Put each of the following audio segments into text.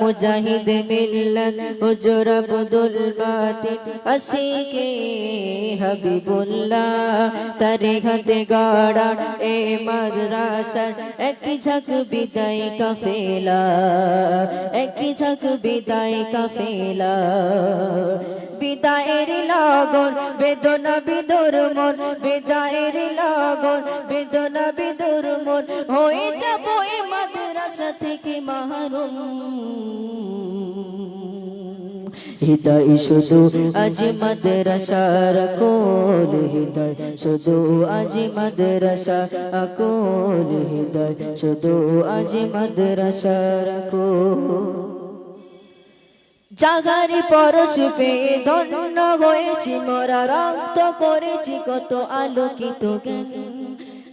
মুজাহিদ মিল্লাত হুজুর আব্দুল বাতিন আশিকে হাবিবুল্লাহ। তারে হাতে গড়া এ মাদ্রাসা এক ঝাঁক বিদায় কাফেলা, এক ঝাঁক বিদায় কাফেলা। লগন বেদনা বিদুর মন, বিদায়ের লগন বেদনা বিদুর মন, হয়ে যাব এ মাদ্রাসা থেকে মাহরুম। হৃদয় শুধু আজ মাদ্রাসার কোল হৃদয় শুধু আজ মাদ্রাসা কোল হৃদয় শুধু আজ মাদ্রাসার কোল জাগারি পরশ পেয়ে ধন্য হয়েছি, মোরা রক্ত করেছি, কত আলোকিত জ্ঞান।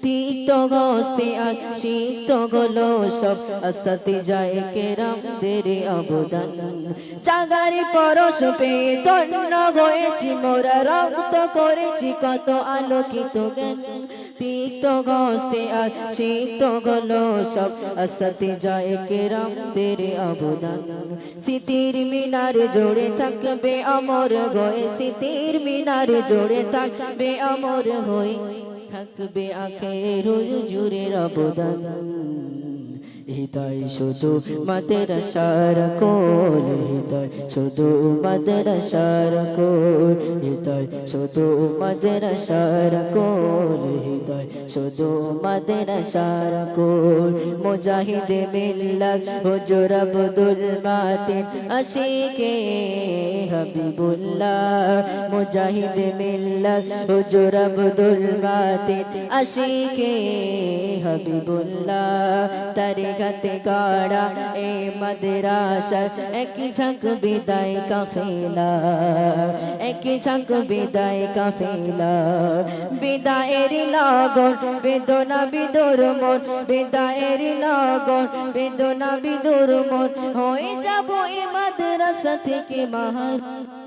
তিক্ত গস্তে আর শীত গলো সব, আস্তাতে যায় কেরামদের অবদান। জাগারি পরশ পেয়ে ধন্য হয়েছি, মোরা রক্ত করেছি, কত আলোকিত জ্ঞান। তিক্ত গস্তে আর শীত গলো সব। আস্তাতে যায় কেরামদের অবদান। স্মৃতির মিনার জোড়ে থাকবে অমর গয়ে স্মৃতির মিনার জোড়ে থাকবে অমর হয়ে। থাকবে আখের জুড়ের অবদান। হৃদয় শুধু মাদ্রাসার কোল, হৃদয় শুধু মাদ্রাসার কোল। হৃদয়, শুধু মাদ্রাসার কোল, হৃদয়, শুধু মাদ্রাসার কোল। মুজাহিদ মিল্লাত, হুজুর আব্দুল মাতিন আশিকে হাবিবুল্লাহ। মুজাহিদ মিল্লাত, হুজুর আব্দুল মাতিন আশিকে হাবিবুল্লাহ। তারে গাতে গাড়া এ মাদ্রাসা এক ঝাঁক বিদায় কাফেলা। এক ঝাঁক বিদায় কাফেলা। বিদায়ের লাগন, বেদনা বিদুর মন। বিদায়ের লাগন, বেদনা বিদুর মন। হয়ে যাব এ মাদ্রাসা থেকে মাহার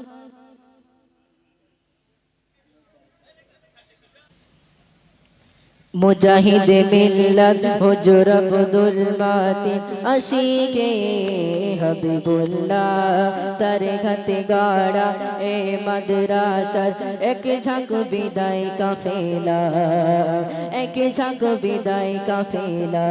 মুজাহিদ মিল্লাত হুজুর আব্দুল মাতিন আশিকে হাবিবুল্লাহ। তারে খাতে গাড়া এ মাদ্রাসা এক ঝাঁক বিদায় কাফেলা। এক ঝাঁক বিদায় কাফেলা।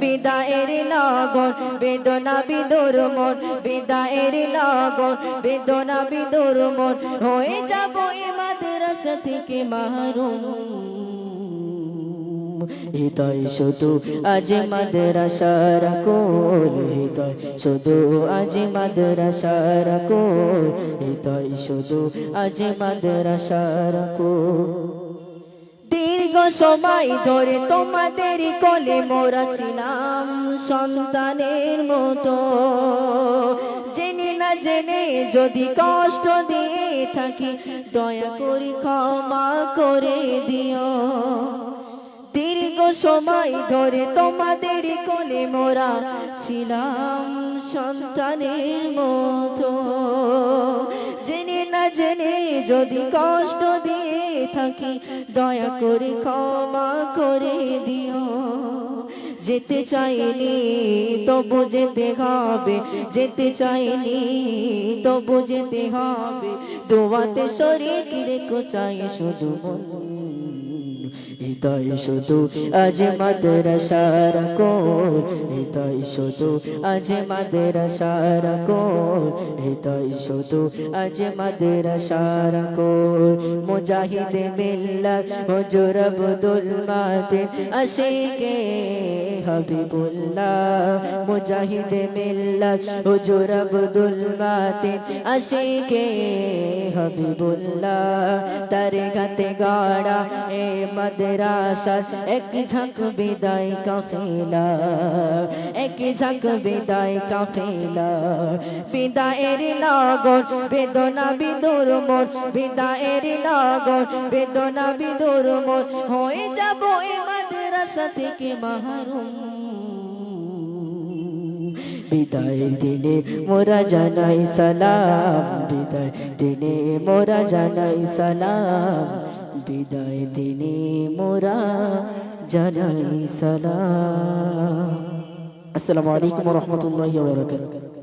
বিদায়ের লাগন বেদনা বিদুর মন বিদায়ের লাগন বেদনা বিদুর মন। হয়ে যাব এ মাদ্রাসা থেকে মাহরুম। হৃদয় শুধু আজ মাদ্রাসার কোল হৃদয় শুধু আজ মাদ্রাসার কোল হৃদয় শুধু আজ মাদ্রাসার কোল দীর্ঘ সময় ধরে তোমাদের কোলে মোরা ছিলাম সন্তানের মতো। জেনে না জেনে যদি কষ্ট দিয়ে থাকি, দয়া করি ক্ষমা করে দিও। দীর্ঘ সময় ধরে তোমাদের কোলে মোরা ছিলাম সন্তানের মতো। জেনে না জেনে যদি কষ্ট দিয়ে থাকি, দয়া করে ক্ষমা করে দিও। যেতে চাইনি তবু যেতে হবে, যেতে চাইনি তবু যেতে হবে। দোয়াতে শরীর রেখো, চাই শুধু হৃদয় শুধু আজ মাদ্রাসার কোল হৃদয় শুধু আজ মাদ্রাসার কোল হৃদয় শুধু আজ মাদ্রাসার কোল মুজাহিদ মিল্লাত হুজুর আব্দুল মাতিন আশিকে হাবিবুল্লাহ। মুজাহিদ মিল্লাত হুজুর আব্দুল মাতিন আশিকে হাবিবুল্লাহ। তারে গাতে গাড়া এ মাদ্রাসা এক ঝাঁক বিদায় কাফেলা, এক ঝাঁক বিদায় কাফেলা। বিদায়ের লাগন বেদনা বিদুর মন, বিদায়ের লাগন বেদনা বিদুর মন। হয়ে যাব এ মাদ্রাসা থেকে মাহরুম। বিদায়ের দিনে মোরা জানাই সালাম বিদায় দিনে মোরা জানাই সালাম। বিদায় দিনে মোরা জানাই সালাম। আসসালামু আলাইকুম রহমতুল্লাহ বারকাত